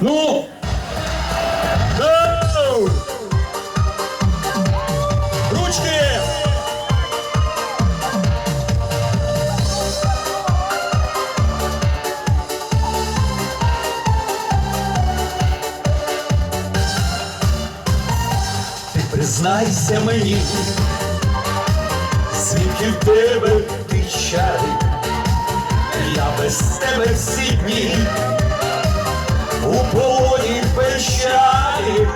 Ну! Ручки! Ти признайся мені, звідки в тебе ти чари, я без тебе всі дні у полоні печалі,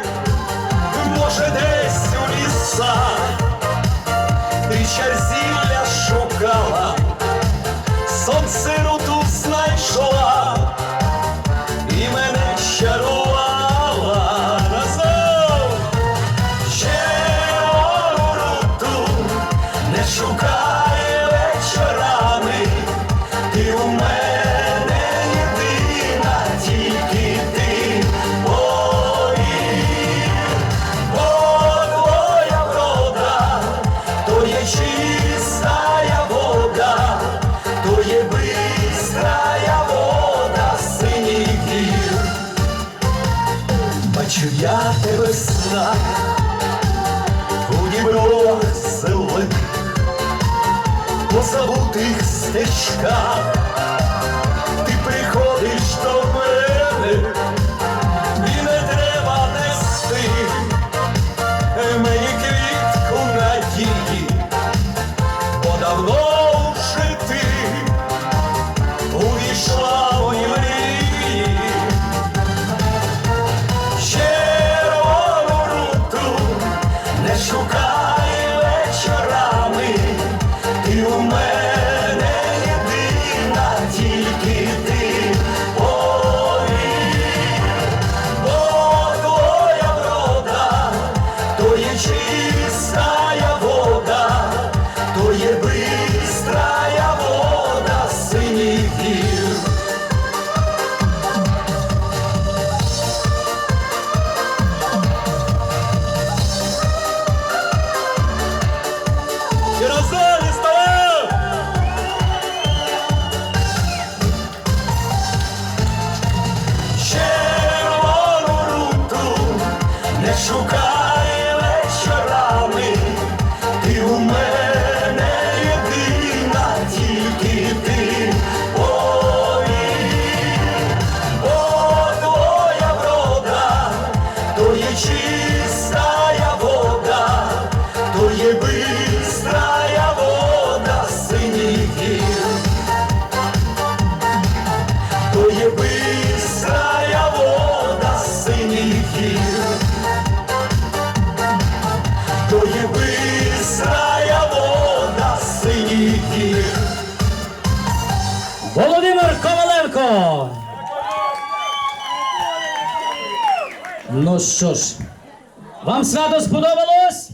може десь у лісах, ти черзілля Бачу я тебе сна у дібровах зелених, по забутих стежках, не шукай вечорами, ти у мене єдина, тільки ти повір. Бо твоя врода, то є чистая вода, то є бистрая вода синіх гір. То є бистрая Гір. Володимир Коваленко. Ну що ж, вам свято сподобалось?